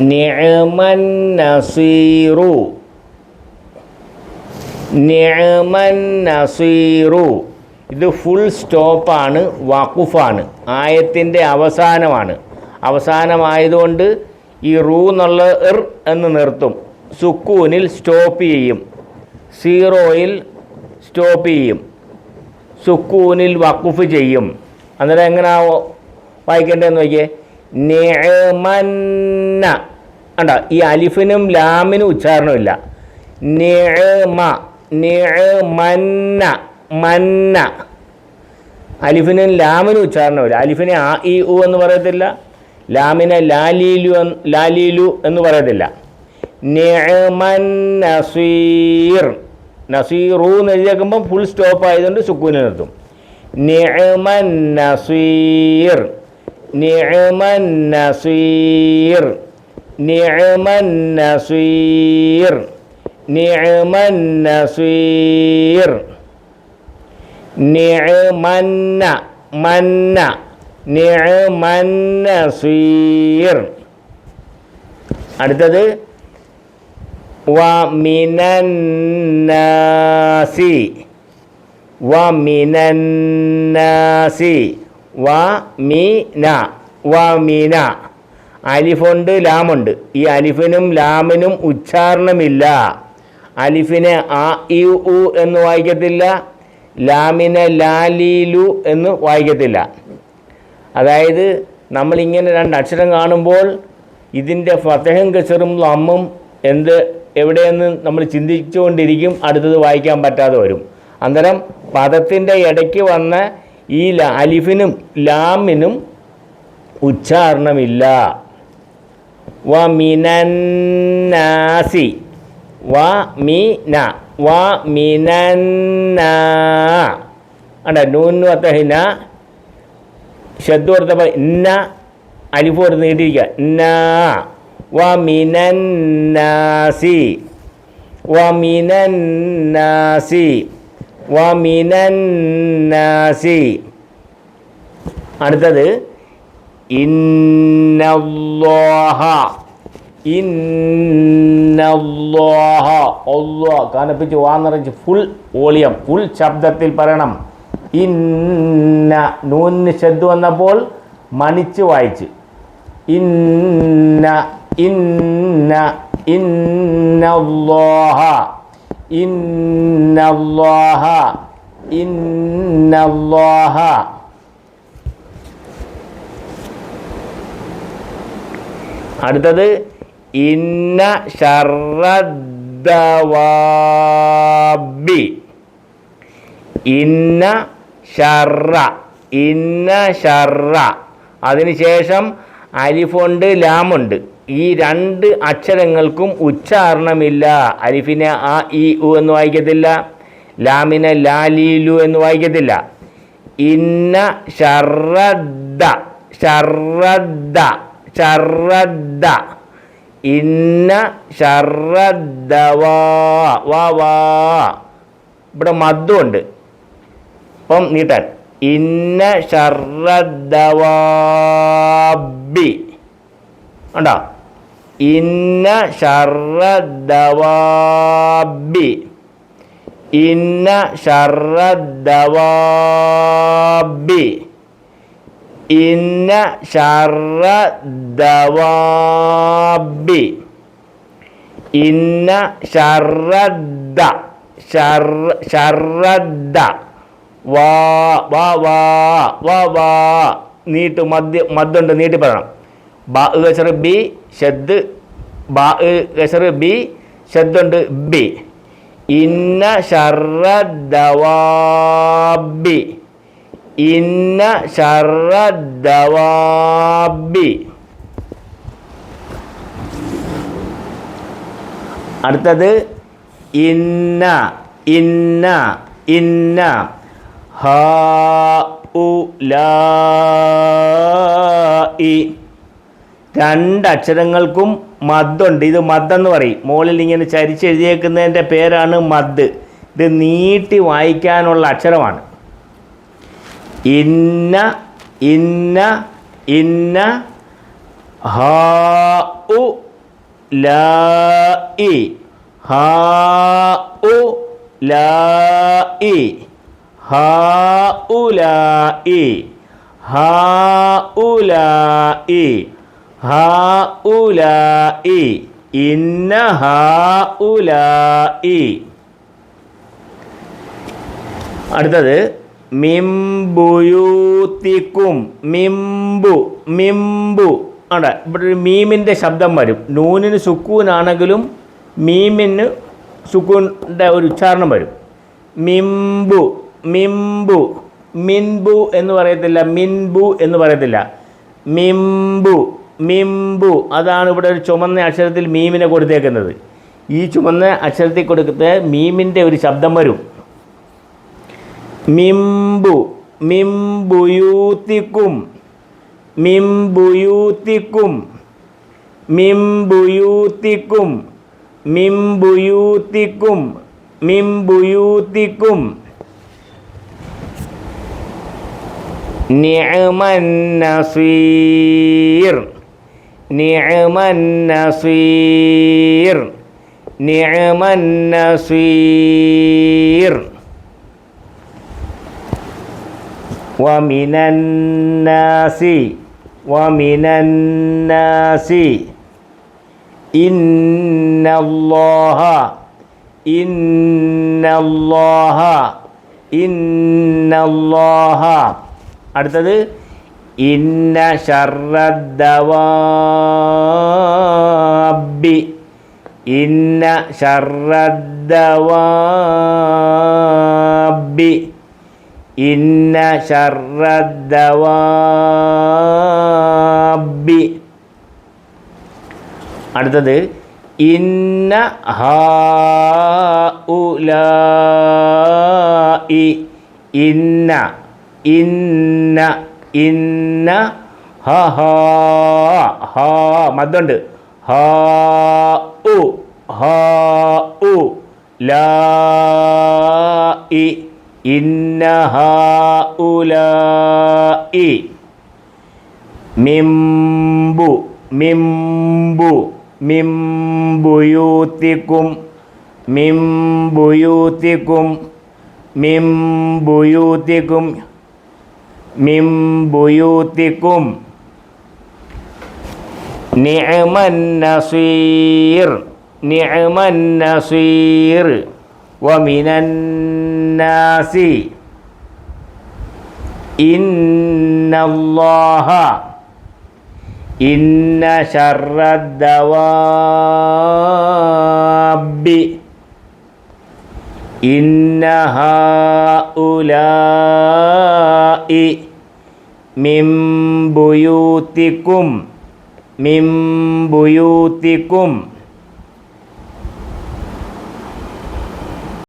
നിഅമൻ നസീറു. നിയമൻ നസീറു. ഇത് ഫുൾ സ്റ്റോപ്പാണ് വഖുഫാണ് ആയത്തിന്റെ അവസാനമാണ്. അവസാനമായതുകൊണ്ട് ഈ റൂ എന്നുള്ള ഇർ എന്ന് നിർത്തും. സുക്കൂനിൽ സ്റ്റോപ്പ് ചെയ്യും. സീറോയിൽ സ്റ്റോപ്പ് ചെയ്യും. സുക്കൂനിൽ വഖുഫ് ചെയ്യും. അന്നേരം എങ്ങനെയാവോ വായിക്കേണ്ടതെന്ന് നോക്കിയേ. നിഅമന്ന കണ്ട? ഈ അലിഫിനും ലാമിനും ഉച്ചാരണമില്ല. നിഅമ നിഅമന്ന മന്ന. അലിഫിനും ലാമിനും ഉച്ചാരണമില്ല. അലിഫിനെ ആ ഇ ഉ എന്ന് പറയത്തില്ല. ലാമിനെ ലാലീലു ലാലീലു എന്ന് പറയത്തില്ല. നിഅമൻ നസീർ നസീറു എന്ന് എഴുതിയേക്കുമ്പം ഫുൾ സ്റ്റോപ്പ് ആയതുകൊണ്ട് സുക്കൂനെ നിർത്തും. നിഅമൻ നസീർ നിഅമൻ നസീർ നിഅമൻ നസീർ നിഅമൻ നസീർ നിഅമന്ന മന്ന നിഅമൻ നസീർ അടുത്തത് വമിനന്നാസി വമിനന്നാസി വമിന മീന അലിഫുണ്ട് ലാമുണ്ട്. ഈ അലിഫിനും ലാമിനും ഉച്ചാരണമില്ല. അലിഫിനെ ആ ഇ ഉ എന്ന് വായിക്കത്തില്ല. ലാമിനെ ലാലീലു എന്ന് വായിക്കത്തില്ല. അതായത് നമ്മളിങ്ങനെ രണ്ട് അക്ഷരം കാണുമ്പോൾ ഇതിന്റെ ഫതഹും കസറും ലമ്മും എന്ത് എവിടെയെന്ന് നമ്മൾ ചിന്തിച്ചുകൊണ്ടിരിക്കും അടുത്തത് വായിക്കാൻ പറ്റാതെ വരും. അന്നേരം പദത്തിന്റെ ഇടയ്ക്ക് വന്ന ഈ അലിഫിനും ലാമിനും ഉച്ചാരണമില്ല. വ മിനന്നാസി വ മീന വ മിനന്ന അണ്ട നൂന്നു അത്തഹിന ശബ്ദം ഇന്ന അലിഫ് കൊടുത്ത് നീട്ടിയിരിക്കുക. ഇന്ന വ മിനന്നാസി വ മിനന്നാസി വ മിനന്നാസി അടുത്തത് ഇന്നല്ലാഹ. ഇന്നല്ലാഹ. അല്ലാ കനപ്പിച്ച് വാന്നിറച്ച് ഫുൾ വോളിയം ഫുൾ ശബ്ദത്തിൽ പറയണം. ഇന്ന നൂന്ന് ശബ്ദം വന്നപ്പോൾ മണിച്ച് വായിച്ച്. ഇന്ന ഇന്ന ഇന്നല്ലാഹ. ഇന്നല്ലാഹ ഇന്നല്ലാഹ. അടുത്തത് ഇന്ന ഷറദ്ദവാബി ഇന്ന ഷറ ഇന്ന ഷറ അതിനുശേഷം അലിഫുണ്ട് ലാമുണ്ട്. ഈ രണ്ട് അക്ഷരങ്ങൾക്കും ഉച്ചാരണമില്ല. അലിഫിനെ ആ ഇ ഉ എന്ന് വായിക്കത്തില്ല. ലാമിനെ ലാലീലു എന്ന് വായിക്കത്തില്ല. ഇന്ന ഷർറദ്ദ ഷർറദ്ദ ഷർറദ്ദ ഇന്ന ഷർറദ്ദവാ വാ വാ. ഇവിടെ മദ്ദുണ്ട് അപ്പം നീട്ടാൻ. ഇന്ന ഷർറദ്ദവാബി ഉണ്ടോ ഇന്ന ഷർറദ്ദവാബി ഇന്ന ഷർറദ്ദവാബി ഇന്ന ഷർറദ്ദവാബി ഇന്ന ഷർറദ്ദ ഷർ ഷർറദ്ദ വാ വാ വാ വാ വാ. നീട്ട് മദ്യ മദ്ദുണ്ട് നീട്ടി പറയണം ബാ ഗസർ ബി ഷദ് ബാ ഗസർ ബി ഷദ്ദുണ്ട് ബി. ഇന്ന ഷർറദ്ദവാബി ഇന്ന ഷർറദ്ദവാബി അടുത്തത് ഇന്ന ഇന്ന ഇന്ന. ഹ ഉ ലാ ഇ. രണ്ടക്ഷരങ്ങൾക്കും മദ്ദുണ്ട്. ഇത് മദ്ദെന്ന് പറയും. മുകളിൽ ഇങ്ങനെ ചരിച്ചെഴുതിയേക്കുന്നതിന്റെ പേരാണ് മദ്. ഇത് നീട്ടി വായിക്കാനുള്ള അക്ഷരമാണ്. ഇന്ന ഇന്ന ഇന്ന ഹ ഉ ല ഇ. ഹ ഉ ല ഇ. ഹ ഉ ല ഇ. ഹ ഉ ല ഇ. ഹാ ഇന്ന ഹാഉലായി അടുത്തത് മിംബുയൂത്തിക്കും മിംബു മിംബു ആണ് ഇവിടെ ഒരു മീമിന്റെ ശബ്ദം വരും. നൂനിന് സുക്കൂനാണെങ്കിലും മീമിന് സുക്കൂന്റെ ഒരു ഉച്ചാരണം വരും. മിംബു മിംബു മിൻബു എന്ന് പറയത്തില്ല മിൻബു എന്ന് പറയത്തില്ല. മിംബു മിംബു. അതാണ് ഇവിടെ ഒരു ചുമന്ന അക്ഷരത്തിൽ മീമിനെ കൊടുത്തേക്കുന്നത്. ഈ ചുമന്ന അക്ഷരത്തിൽ കൊടുക്കുന്ന മീമിന്റെ ഒരു ശബ്ദം വരും. മിംബു. മിംബുയൂത്തിക്കും. മിംബുയൂത്തിക്കും. മിംബുയൂത്തിക്കും. മിംബുയൂത്തിക്കും. മിംബുയൂത്തിക്കും. നിയമ നസീർ. നിയമന്നസീർ നിയമന്നസീർ വമിനന്നാസി വമിനന്നാസി ഇന്നല്ലാഹ ഇന്നല്ലാഹ ഇന്നല്ലാഹ. അടുത്തത് ഇന്ന ഷർറദ്ദവാബി ഇന്ന ഷർറദ്ദവാബി ഇന്ന ഷർറദ്ദവാബി അടുത്തത് ഇന്ന ഹാ ഇന്ന ഇന്ന ഇന്ന ഹ ഹ ഹ മദ്ദുണ്ട്. ഹ ഉ ഹ ഉ ല ഇ ഇന്ന ഹാ ഇ മിംബു മിംബു മിംബുയൂത്തിക്കും മിംബുയൂത്തിക്കും മിംബുയൂത്തിക്കും മിം ബുയൂത്തിക്കും നിഅമൻ നസീർ നിഅമൻ നസീർ വമിനന്നാസി ഇന്നല്ലാഹ ഇന്ന ശർദ്ദവാബി ഇന്നഹുലായി മിംബുയൂത്തിക്കും മിംബുയൂത്തിക്കും